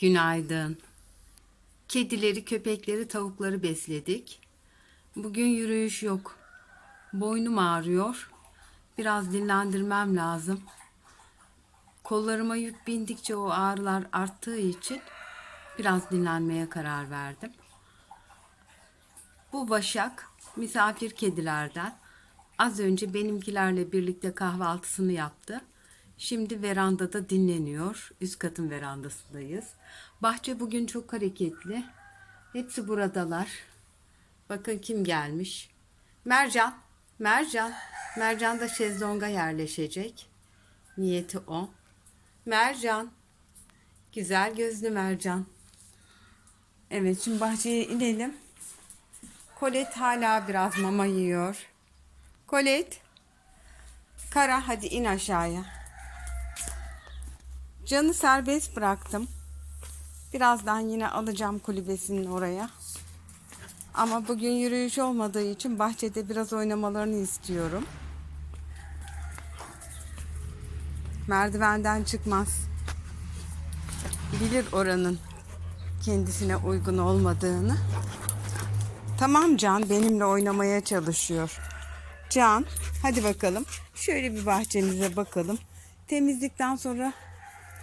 Günaydın. Kedileri, köpekleri, tavukları besledik. Bugün yürüyüş yok. Boynum ağrıyor. Biraz dinlendirmem lazım. Kollarıma yük bindikçe o ağrılar arttığı için biraz dinlenmeye karar verdim. Bu Başak misafir kedilerden. Az önce benimkilerle birlikte kahvaltısını yaptı. Şimdi verandada dinleniyor. Üst katın verandasındayız. Bahçe bugün çok hareketli. Hepsi buradalar. Bakın kim gelmiş. Mercan. Mercan. Mercan da şezlonga yerleşecek. Niyeti o. Mercan. Güzel gözlü Mercan. Evet şimdi bahçeye inelim. Kolet hala biraz mama yiyor. Kolet. Kara hadi in aşağıya. Canı serbest bıraktım. Birazdan yine alacağım kulübesinin oraya. Ama bugün yürüyüş olmadığı için bahçede biraz oynamalarını istiyorum. Merdivenden çıkmaz. Bilir oranın kendisine uygun olmadığını. Tamam Can benimle oynamaya çalışıyor. Can hadi bakalım şöyle bir bahçemize bakalım. Temizlikten sonra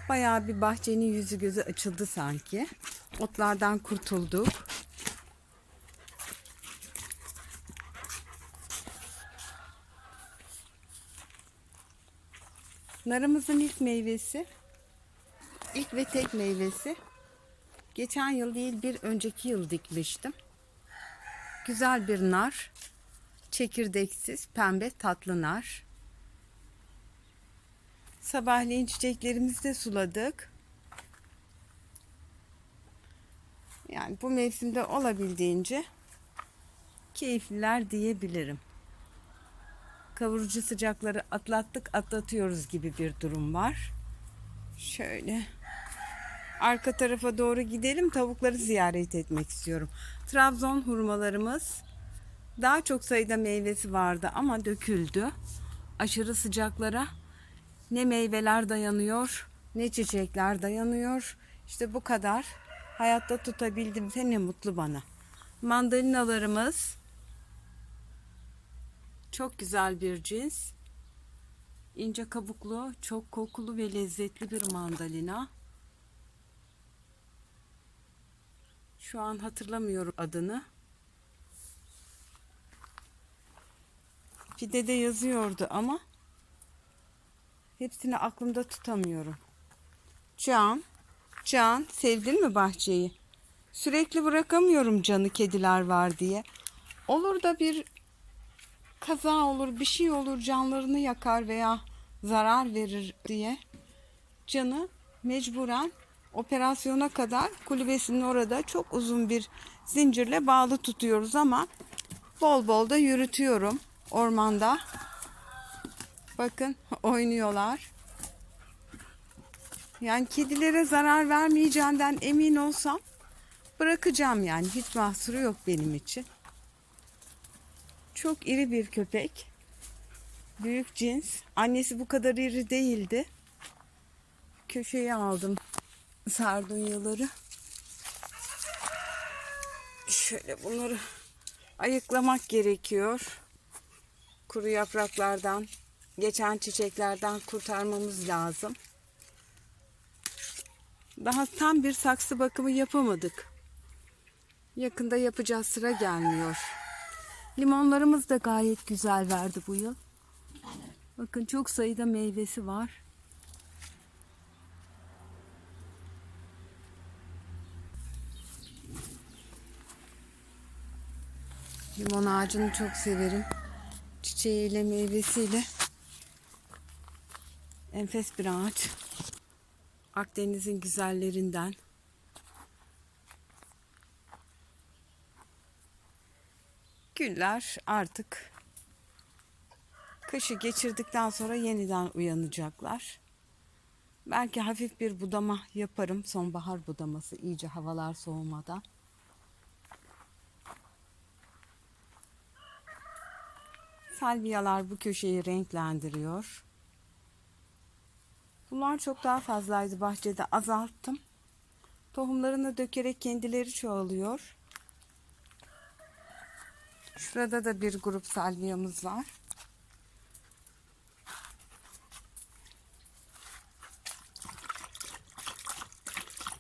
bayağı bir bahçenin yüzü gözü açıldı sanki. Otlardan kurtulduk. Narımızın ilk meyvesi, ilk ve tek meyvesi. Geçen yıl değil bir önceki yıl dikmiştim. Güzel bir nar. Çekirdeksiz pembe tatlı nar. Sabahleyin çiçeklerimizi de suladık. Yani bu mevsimde olabildiğince keyifliler diyebilirim. Kavurucu sıcakları atlattık atlatıyoruz gibi bir durum var. Şöyle arka tarafa doğru gidelim tavukları ziyaret etmek istiyorum. Trabzon hurmalarımız daha çok sayıda meyvesi vardı ama döküldü. Aşırı sıcaklara ne meyveler dayanıyor ne çiçekler dayanıyor. İşte bu kadar. Hayatta tutabildim ne mutlu bana. Mandalinalarımız çok güzel bir cins. İnce kabuklu, çok kokulu ve lezzetli bir mandalina. Şu an hatırlamıyorum adını. Fidede yazıyordu ama hepsini aklımda tutamıyorum. Can, Can sevdin mi bahçeyi? Sürekli bırakamıyorum canı kediler var diye. Olur da bir kaza olur, bir şey olur, canlarını yakar veya zarar verir diye canı mecburen operasyona kadar kulübesinin orada çok uzun bir zincirle bağlı tutuyoruz ama bol bol da yürütüyorum ormanda. Bakın oynuyorlar. Yani kedilere zarar vermeyeceğinden emin olsam bırakacağım yani hiç mahsuru yok benim için. Çok iri bir köpek. Büyük cins. Annesi bu kadar iri değildi. Köşeye aldım sardunyaları. Şöyle bunları ayıklamak gerekiyor. Kuru yapraklardan, geçen çiçeklerden kurtarmamız lazım. Daha tam bir saksı bakımı yapamadık. Yakında yapacağız sıra gelmiyor. Limonlarımız da gayet güzel verdi bu yıl. Bakın çok sayıda meyvesi var. Limon ağacını çok severim. Çiçeğiyle, meyvesiyle enfes bir ağaç. Akdeniz'in güzellerinden. Güller artık kışı geçirdikten sonra yeniden uyanacaklar. Belki hafif bir budama yaparım. Sonbahar budaması iyice havalar soğumadan. Salviyalar bu köşeyi renklendiriyor. Bunlar çok daha fazlaydı bahçede azalttım. Tohumlarını dökerek kendileri çoğalıyor. Şurada da bir grup salviyamız var.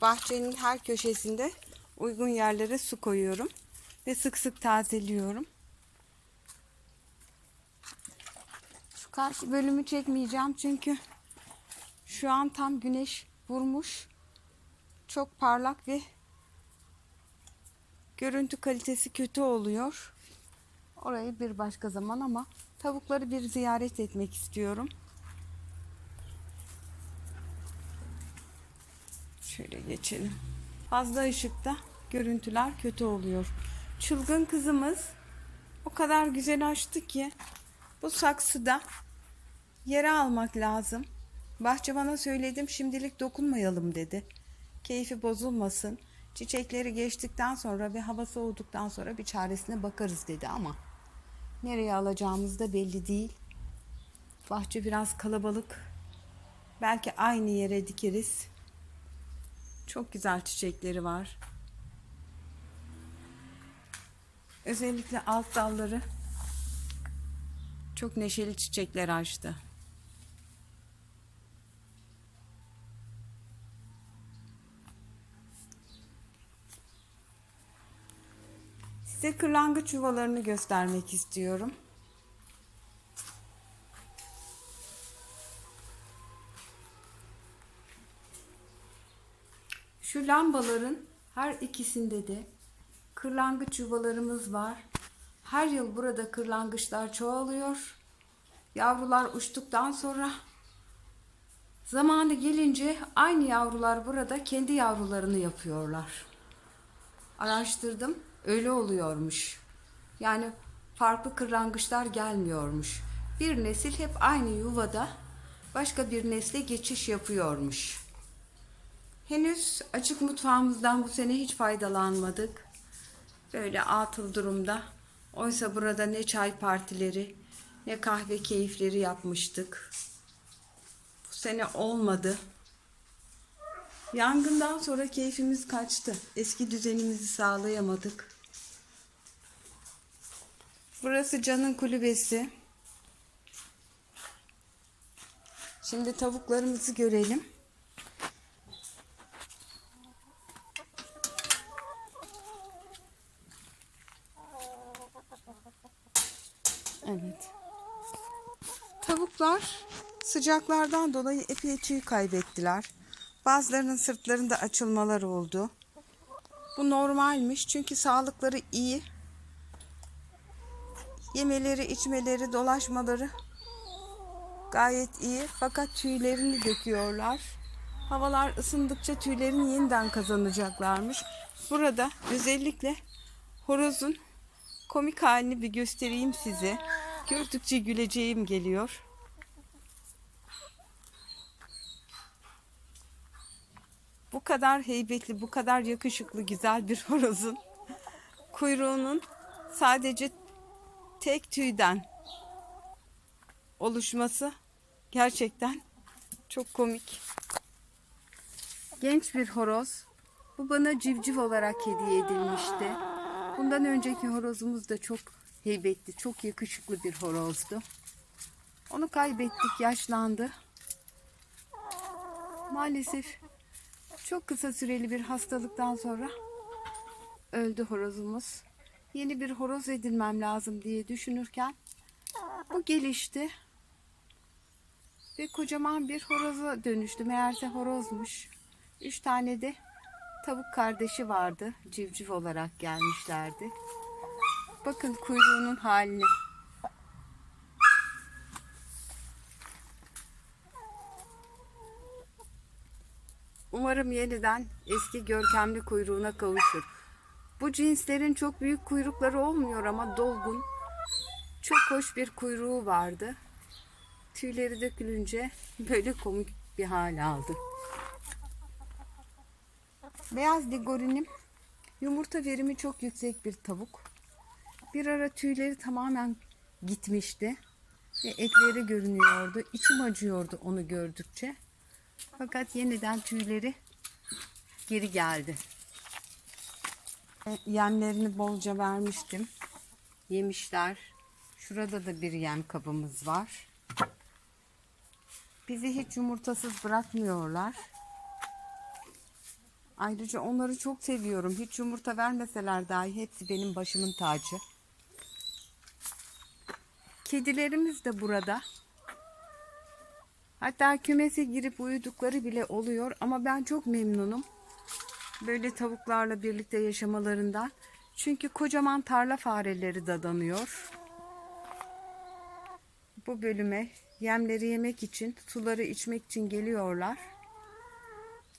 Bahçenin her köşesinde uygun yerlere su koyuyorum ve sık sık tazeliyorum. Şu karşı bölümü çekmeyeceğim çünkü şu an tam güneş vurmuş. Çok parlak ve görüntü kalitesi kötü oluyor. Orayı bir başka zaman ama tavukları bir ziyaret etmek istiyorum. Şöyle geçelim. Fazla ışıkta görüntüler kötü oluyor. Çılgın kızımız o kadar güzel açtı ki bu saksıda yere almak lazım. Bahçıvana söyledim şimdilik dokunmayalım dedi. Keyfi bozulmasın. Çiçekleri geçtikten sonra ve hava soğuduktan sonra bir çaresine bakarız dedi ama nereye alacağımız da belli değil. Bahçe biraz kalabalık. Belki aynı yere dikeriz. Çok güzel çiçekleri var. Özellikle alt dalları çok neşeli çiçekler açtı. Size kırlangıç yuvalarını göstermek istiyorum. Şu lambaların her ikisinde de kırlangıç yuvalarımız var. Her yıl burada kırlangıçlar çoğalıyor. Yavrular uçtuktan sonra zamanı gelince aynı yavrular burada kendi yavrularını yapıyorlar. Araştırdım, öyle oluyormuş. Yani farklı kırlangıçlar gelmiyormuş. Bir nesil hep aynı yuvada başka bir nesle geçiş yapıyormuş. Henüz açık mutfağımızdan bu sene hiç faydalanmadık. Böyle atıl durumda. Oysa burada ne çay partileri ne kahve keyifleri yapmıştık. Bu sene olmadı. Yangından sonra keyfimiz kaçtı. Eski düzenimizi sağlayamadık. Burası Can'ın kulübesi. Şimdi tavuklarımızı görelim. Evet. Tavuklar sıcaklardan dolayı epey tüy kaybettiler. Bazılarının sırtlarında açılmalar oldu. Bu normalmiş çünkü sağlıkları iyi. Yemeleri, içmeleri, dolaşmaları gayet iyi. Fakat tüylerini döküyorlar. Havalar ısındıkça tüylerini yeniden kazanacaklarmış. Burada özellikle horozun komik halini bir göstereyim size. Gördükçe güleceğim geliyor. Bu kadar heybetli, bu kadar yakışıklı, güzel bir horozun kuyruğunun sadece tek tüyden oluşması gerçekten çok komik. Genç bir horoz. Bu bana civciv olarak hediye edilmişti. Bundan önceki horozumuz da çok heybetli, çok yakışıklı bir horozdu. Onu kaybettik, yaşlandı. Maalesef çok kısa süreli bir hastalıktan sonra öldü horozumuz. Yeni bir horoz edinmem lazım diye düşünürken bu gelişti. Ve kocaman bir horoza dönüştü. Meğerse horozmuş. Üç tane de tavuk kardeşi vardı. Civciv olarak gelmişlerdi. Bakın kuyruğunun halini. Umarım yeniden eski görkemli kuyruğuna kavuşur. Bu cinslerin çok büyük kuyrukları olmuyor ama dolgun. Çok hoş bir kuyruğu vardı. Tüyleri dökülünce böyle komik bir hal aldı. Beyaz ligorinim yumurta verimi çok yüksek bir tavuk. Bir ara tüyleri tamamen gitmişti ve etleri görünüyordu. İçim acıyordu onu gördükçe. Fakat yeniden tüyleri geri geldi. E, Yemlerini bolca vermiştim. Yemişler. Şurada da bir yem kabımız var. Bizi hiç yumurtasız bırakmıyorlar. Ayrıca onları çok seviyorum. Hiç yumurta vermeseler dahi hepsi benim başımın tacı. Kedilerimiz de burada. Hatta kümese girip uyudukları bile oluyor ama ben çok memnunum. Böyle tavuklarla birlikte yaşamalarından. Çünkü kocaman tarla fareleri dadanıyor. Bu bölüme yemleri yemek için, suları içmek için geliyorlar.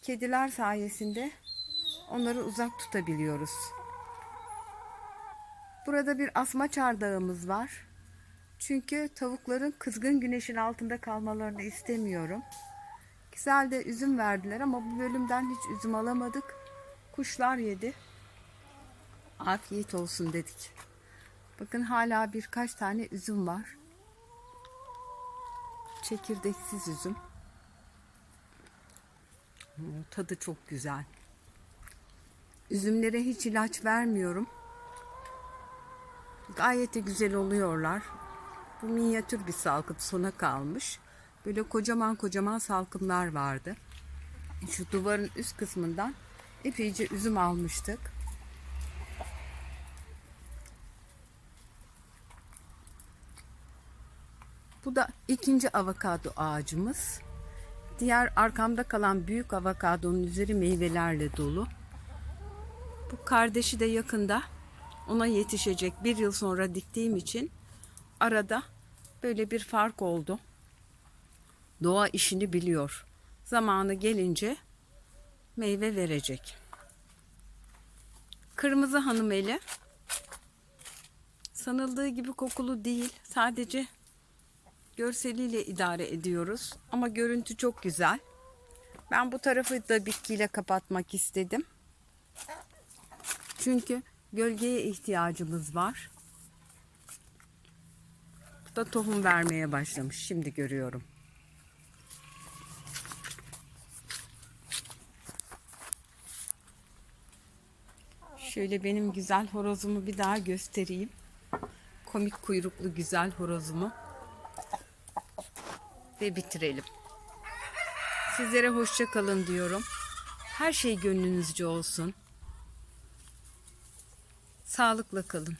Kediler sayesinde onları uzak tutabiliyoruz. Burada bir asma çardağımız var. Çünkü tavukların kızgın güneşin altında kalmalarını istemiyorum. Güzel de üzüm verdiler ama bu bölümden hiç üzüm alamadık. Kuşlar yedi. Afiyet olsun dedik. Bakın hala birkaç tane üzüm var. Çekirdeksiz üzüm. Hmm, Tadı çok güzel. Üzümlere hiç ilaç vermiyorum. Gayet de güzel oluyorlar. Bu minyatür bir salkım sona kalmış. Böyle kocaman kocaman salkımlar vardı. Şu duvarın üst kısmından epeyce üzüm almıştık. Bu da ikinci avokado ağacımız. Diğer arkamda kalan büyük avokadonun üzeri meyvelerle dolu. Bu kardeşi de yakında ona yetişecek. Bir yıl sonra diktiğim için arada böyle bir fark oldu. Doğa işini biliyor. Zamanı gelince meyve verecek. Kırmızı hanımeli sanıldığı gibi kokulu değil. Sadece görseliyle idare ediyoruz. Ama görüntü çok güzel. Ben bu tarafı da bitkiyle kapatmak istedim. Çünkü gölgeye ihtiyacımız var. Bu da tohum vermeye başlamış. Şimdi görüyorum. Şöyle benim güzel horozumu bir daha göstereyim. Komik kuyruklu güzel horozumu. Ve bitirelim. Sizlere hoşça kalın diyorum. Her şey gönlünüzce olsun. Sağlıkla kalın.